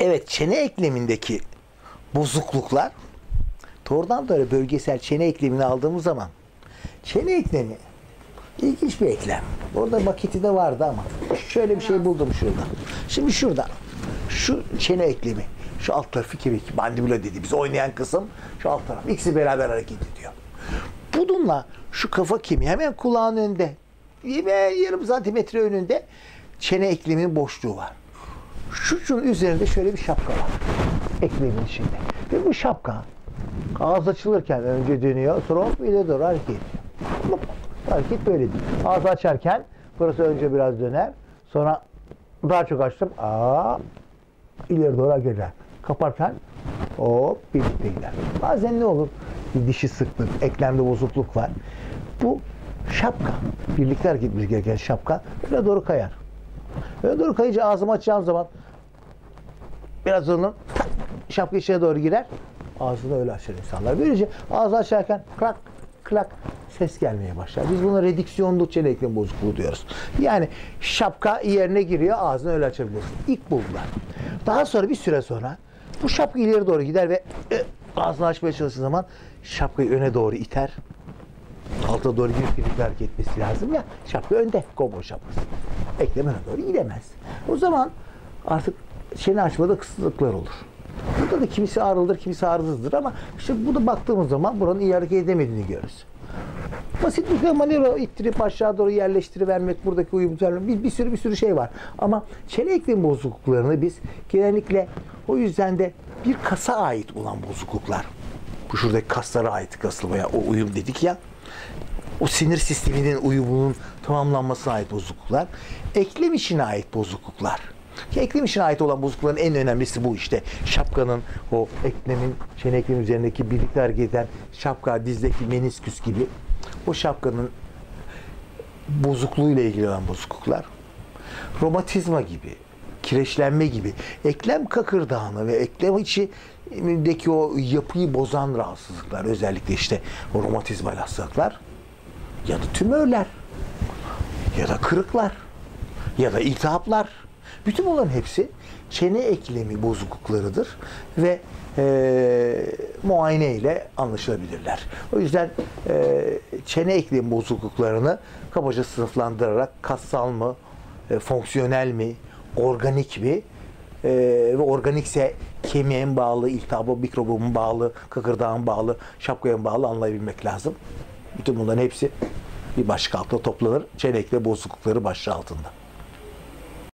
Evet çene eklemindeki bozukluklar doğrudan doğru bölgesel çene eklemini aldığımız zaman çene eklemi ilginç bir eklem. Orada maketi de vardı ama şöyle bir şey buldum şurada. Şimdi şurada şu çene eklemi şu alt tarafı kemik mandibula dediğimiz oynayan kısım şu alt taraf ikisi beraber hareket ediyor. Bununla şu kafa kemiği hemen kulağın önünde ve yarım santimetre önünde çene ekleminin boşluğu var. Şucun üzerinde şöyle bir şapka var. Ekmeğin içinde. Ve bu şapka ağız açılırken önce dönüyor sonra hop ileri doğru hareket ediyor. Hop, hareket böyle değil. Ağzı açarken burası önce biraz döner. Sonra daha çok açtım. Aa, ileri doğru hareket eder. Kapatırken hop birlikte gider. Bazen ne olur? Bir dişi sıklık, eklemde bozukluk var. Bu şapka, birlikte hareket etmesi gereken şapka öne doğru kayar. Öne doğru kayınca ağzımı açacağım zaman biraz onu tak, şapka içine doğru girer. Ağzını öyle açar insanlar. Böylece ağzı açarken klak klak ses gelmeye başlar. Biz buna redüksiyonlu çene eklem bozukluğu diyoruz. Yani şapka yerine giriyor ağzını öyle açabiliyorsun. İlk buldular. Daha sonra bir süre sonra bu şapka ileri doğru gider ve e, ağzını açmaya çalıştığı zaman şapkayı öne doğru iter. Alta doğru girip birlikte hareket etmesi lazım ya. Şapka önde. Kovboy şapkası. Eklem öne doğru gidemez. O zaman artık çene açmada kısıtlıklar olur. Burada da kimisi ağrılıdır, kimisi ağrısızdır ama işte burada baktığımız zaman buranın iyi hareket edemediğini görürüz. Basit bir manevra ittirip aşağı doğru yerleştirivermek, buradaki uyum düzenlemek, bir, bir sürü bir sürü şey var. Ama çene eklem bozukluklarını biz genellikle o yüzden de bir kasa ait olan bozukluklar. Bu şuradaki kaslara ait kasılmaya o uyum dedik ya. O sinir sisteminin uyumunun tamamlanmasına ait bozukluklar. Eklem içine ait bozukluklar. Ki eklem içine ait olan bozuklukların en önemlisi bu işte. Şapkanın o eklemin, çene eklemin üzerindeki birlikte hareket eden şapka, dizdeki menisküs gibi o şapkanın bozukluğuyla ilgili olan bozukluklar. Romatizma gibi, kireçlenme gibi, eklem kakırdağını ve eklem içindeki o yapıyı bozan rahatsızlıklar, özellikle işte o romatizmal hastalıklar ya da tümörler ya da kırıklar ya da iltihaplar. Bütün bunların hepsi çene eklemi bozukluklarıdır ve e, muayene ile anlaşılabilirler. O yüzden e, çene eklemi bozukluklarını kabaca sınıflandırarak kassal mı, e, fonksiyonel mi, organik mi e, ve organikse kemiğe mi bağlı, iltihaba, mikroba mı bağlı, kıkırdağa mı bağlı, şapkaya bağlı anlayabilmek lazım. Bütün bunların hepsi bir başlık altında toplanır. Eklemi bozuklukları başlığı altında.